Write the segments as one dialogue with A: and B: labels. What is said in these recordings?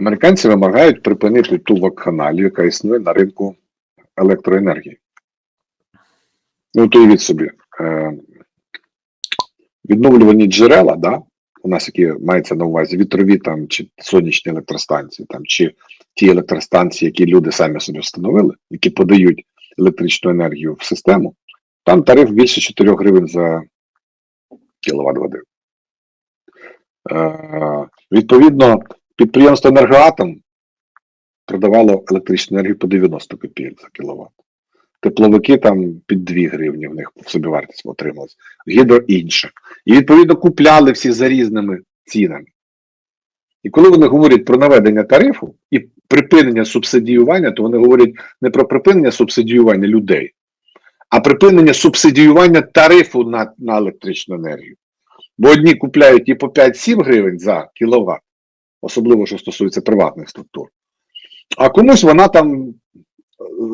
A: Американці вимагають припинити ту вакханалію, яка існує на ринку електроенергії. Ну, то уявіть собі, е, відновлювані джерела, да, у нас які мається на увазі вітрові там, чи сонячні електростанції, там, чи ті електростанції, які люди самі собі встановили, які подають електричну енергію в систему, там тариф більше 4 гривень за кіловат води. Е, відповідно, підприємство Енергоатом продавало електричну енергію по 90 копійок за кіловат. Тепловики там під 2 гривні в них в собівартість отрималось. Гідро інше. І відповідно купляли всі за різними цінами. І коли вони говорять про наведення тарифу і припинення субсидіювання, то вони говорять не про припинення субсидіювання людей, а припинення субсидіювання тарифу на, на електричну енергію. Бо одні купляють і по 5-7 гривень за кіловат, особливо що стосується приватних структур, а комусь вона там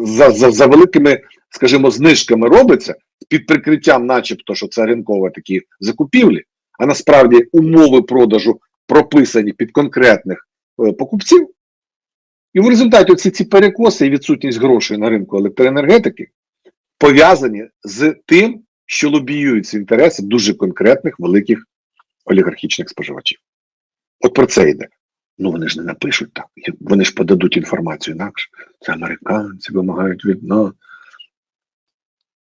A: за, за, за великими, скажімо, знижками робиться під прикриттям, начебто, що це ринкові такі закупівлі, а насправді умови продажу прописані під конкретних е, покупців. І в результаті оці ці перекоси і відсутність грошей на ринку електроенергетики пов'язані з тим, що лобіюються інтереси дуже конкретних великих олігархічних споживачів. От про це йде. Ну вони ж не напишуть так. Вони ж подадуть інформацію інакше. Це американці вимагають від нас.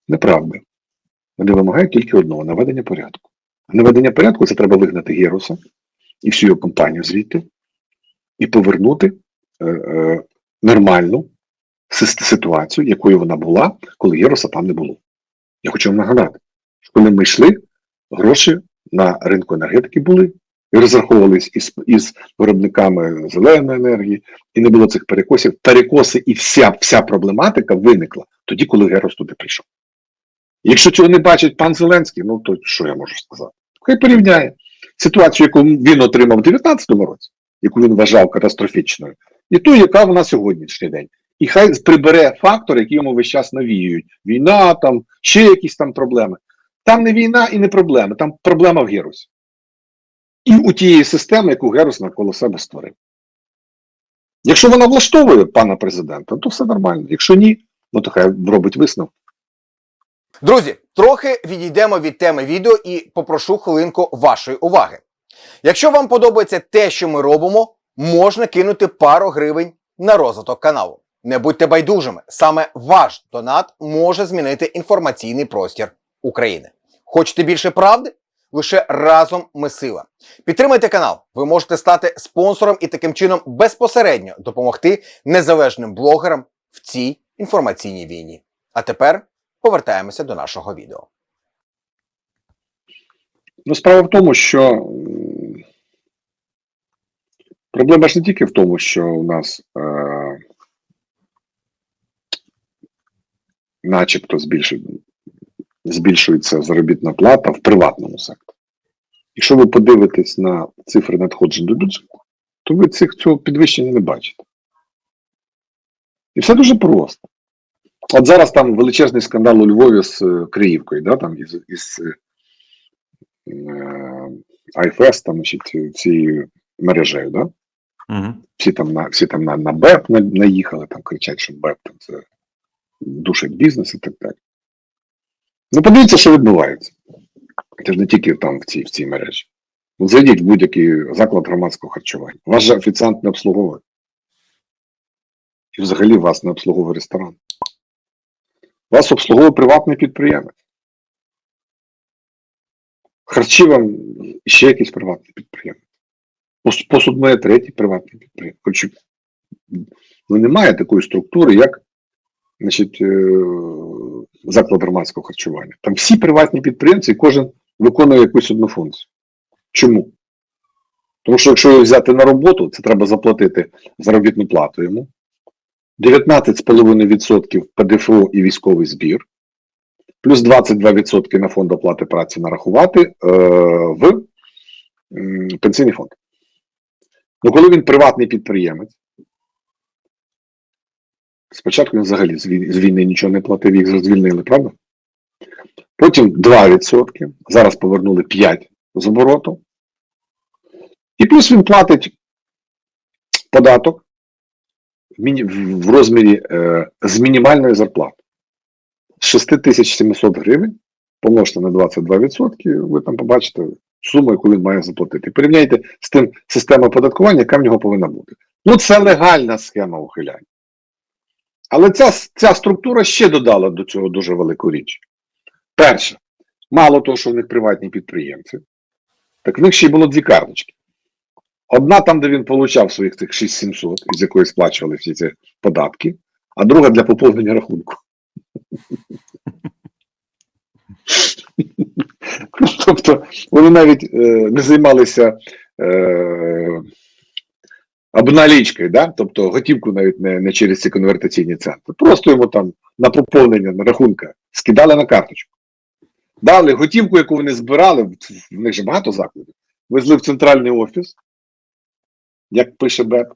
A: Неправда. Вони вимагають тільки одного наведення порядку. А наведення порядку це треба вигнати Геруса і всю його компанію звідти, і повернути е, е, нормальну ситуацію, якою вона була, коли Геруса там не було. Я хочу вам нагадати, що коли ми йшли, гроші на ринку енергетики були, розраховувались із, із виробниками зеленої енергії, і не було цих перекосів. Перекоси і вся, вся проблематика виникла тоді, коли Герос туди прийшов. Якщо цього не бачить пан Зеленський, ну то що я можу сказати? Хай порівняє ситуацію, яку він отримав у 2019 році, яку він вважав катастрофічною, і ту, яка вона сьогоднішній день. І хай прибере фактори, які йому весь час навіюють. Війна, там, ще якісь там проблеми. Там не війна і не проблеми, там проблема в Герусі. І у тієї системи, яку Герус навколо себе створив. Якщо вона влаштовує пана президента, то все нормально. Якщо ні, ну то хай робить висновок.
B: Друзі, трохи відійдемо від теми відео і попрошу хвилинку вашої уваги. Якщо вам подобається те, що ми робимо, можна кинути пару гривень на розвиток каналу. Не будьте байдужими, саме ваш донат може змінити інформаційний простір України. Хочете більше правди? Лише разом ми сила. Підтримайте канал. Ви можете стати спонсором і таким чином безпосередньо допомогти незалежним блогерам в цій інформаційній війні. А тепер повертаємося до нашого відео.
A: Ну, справа в тому, що проблема ж не тільки в тому, що у нас е, начебто збільшує, збільшується заробітна плата в приватному секторі. Якщо ви подивитесь на цифри надходжень до бюджету, то ви цих, цього підвищення не бачите. І все дуже просто. От зараз там величезний скандал у Львові з е, Криївкою, да, там із, із е, АйФЕС, там, значить, цією мережею, да?
C: Угу.
A: всі там на всі там на, на БЕП наїхали, там кричать, що БЕП там це душить бізнес і так далі. Ну, подивіться, що відбувається. Це ж не тільки там в цій, в цій мережі. Ну, зайдіть в будь-який заклад громадського харчування. Вас же офіціант не обслуговує. І взагалі вас не обслуговує ресторан. Вас обслуговує приватний підприємець. Харчі вам ще якийсь приватний підприємець. Пос- Посуд моє третій приватний підприємець. Хоч ну, немає такої структури, як значить, е, заклад громадського харчування. Там всі приватні підприємці, кожен виконує якусь одну функцію. Чому? Тому що якщо його взяти на роботу, це треба заплатити заробітну плату йому. 19,5% ПДФО і військовий збір, плюс 22% на фонд оплати праці нарахувати е, в пенсійний фонд. Ну, коли він приватний підприємець, спочатку він взагалі з війни, нічого не платив, їх звільнили, правда? Потім 2%, зараз повернули 5% з обороту. І плюс він платить податок в, розмірі е, з мінімальної зарплати. З 6700 гривень помножте на 22%, ви там побачите суму, яку він має заплатити. Порівняйте з тим системою оподаткування, яка в нього повинна бути. Ну, це легальна схема ухиляння. Але ця, ця структура ще додала до цього дуже велику річ. Перше, мало того, що в них приватні підприємці, так в них ще й було дві карточки. Одна там, де він получав своїх цих 6700, з якої сплачували всі ці податки, а друга для поповнення рахунку. Тобто вони навіть е, не займалися е, обналічкою, да? тобто готівку навіть не, не через ці конвертаційні центри. Просто йому там на поповнення на рахунка скидали на карточку. Дали готівку, яку вони збирали, в них же багато закладів, везли в центральний офіс, як пише БЕП,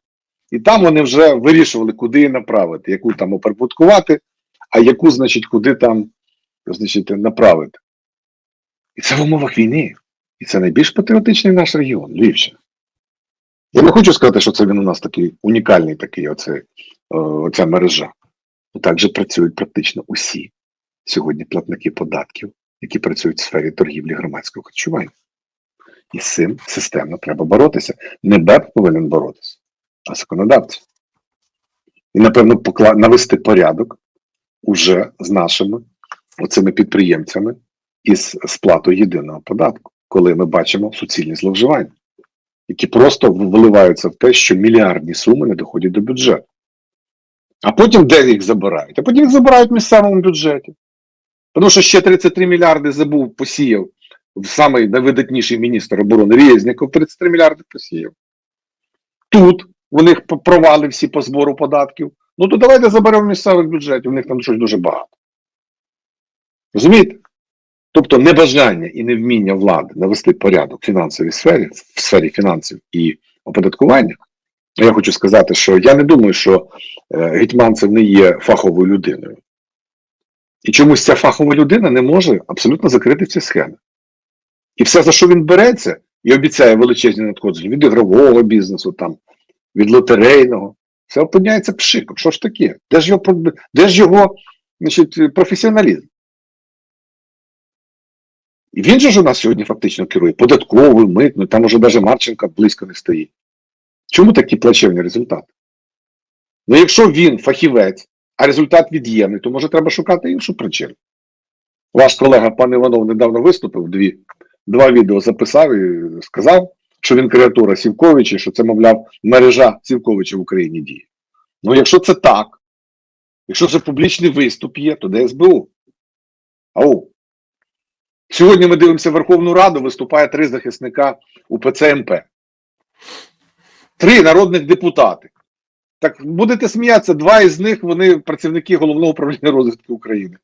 A: і там вони вже вирішували, куди її направити, яку там оприбуткувати, а яку, значить, куди там значить, направити. І це в умовах війни. І це найбільш патріотичний наш регіон, Львівщина. Я не хочу сказати, що це він у нас такий унікальний такий оце, е, оця мережа. Так же працюють практично усі сьогодні платники податків, які працюють в сфері торгівлі громадського харчування. І з цим системно треба боротися. Не БЕП повинен боротися, а законодавці. І, напевно, покла... навести порядок уже з нашими оцими підприємцями із сплатою єдиного податку, коли ми бачимо суцільні зловживання, які просто виливаються в те, що мільярдні суми не доходять до бюджету. А потім де їх забирають? А потім їх забирають в місцевому бюджеті. Тому що ще 33 мільярди забув, посіяв самий найвидатніший міністр оборони Резніков 33 мільярди посіяв. Тут у них провали всі по збору податків. Ну то давайте заберемо місцевих бюджетів, у них там щось дуже багато. Розумієте? Тобто небажання і невміння влади навести порядок в фінансовій сфері, в сфері фінансів і оподаткування. Я хочу сказати, що я не думаю, що е, Гетьманцев не є фаховою людиною. І чомусь ця фахова людина не може абсолютно закрити ці схеми. І все, за що він береться, і обіцяє величезні надходження від ігрового бізнесу, там, від лотерейного, все опиняється пшиком. Що ж таке? Де ж його, де ж його значить, професіоналізм? І він же ж у нас сьогодні фактично керує податковою, митною, там уже навіть Марченка близько не стоїть. Чому такі плачевні результати? Ну, якщо він фахівець, а результат від'ємний, то може треба шукати іншу причину. Ваш колега пан Іванов недавно виступив, дві, два відео записав і сказав, що він креатура Сівковича, що це, мовляв, мережа Сівковича в Україні діє. Ну, якщо це так, якщо це публічний виступ є, то де СБУ? Ау. Сьогодні ми дивимося Верховну Раду, виступає три захисника УПЦ МП. Три народних депутати. Так будете сміятися, два із них вони працівники головного управління розвитку України.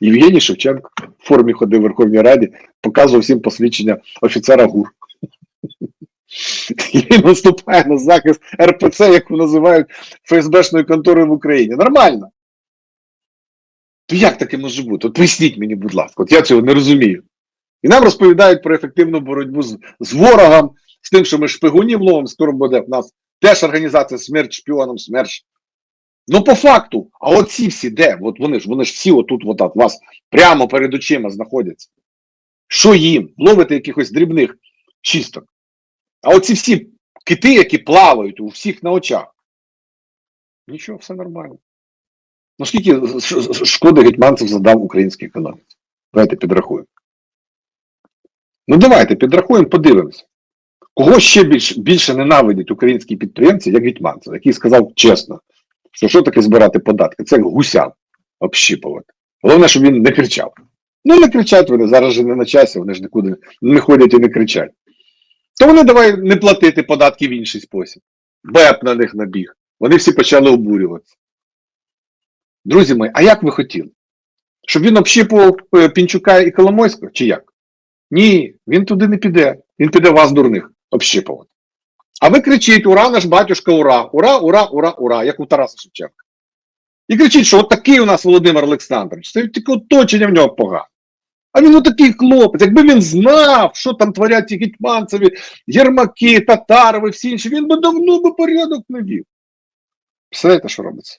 A: Євгеній Шевченко в формі ходив в Верховній Раді, показував всім посвідчення офіцера ГУР. І виступає на захист РПЦ, як називають ФСБшною конторою в Україні. Нормально. То як таке може бути? От поясніть мені, будь ласка, от я цього не розумію. І нам розповідають про ефективну боротьбу з, з ворогом, з тим, що ми шпигунів ловимо, скоро буде в нас теж організація смерть шпіоном, смерть. Ну, по факту, а оці всі де? От вони ж вони ж всі отут, от, от, вас прямо перед очима знаходяться. Що їм? Ловити якихось дрібних чисток. А оці всі кити, які плавають у всіх на очах. Нічого, все нормально. Ну скільки шкоди гетьманцев задав українській економіці? Давайте підрахуємо. Ну давайте підрахуємо, подивимося. Кого ще більш, більше ненавидять українські підприємці, як Гетьманцев, який сказав чесно, що що таке збирати податки? Це гуся общіпувати. Головне, щоб він не кричав. Ну, не кричать вони, зараз же не на часі, вони ж нікуди не ходять і не кричать. То вони давай не платити податки в інший спосіб. БЕП на них набіг. Вони всі почали обурюватися. Друзі мої, а як ви хотіли? Щоб він общіпував е, Пінчука і Коломойського, чи як? Ні, він туди не піде. Він піде вас, дурних, общіпувати. А ви кричіть: ура, наш батюшка, ура! Ура, ура, ура, ура, як у Тараса Шевченка. І кричіть, що от такий у нас Володимир Олександрович, це тільки оточення в нього погане. А він отакий хлопець. Якби він знав, що там творять ті гетьманцеві, Єрмаки, Татарови, всі інші, він би давно би порядок навів. Представляєте, що робиться?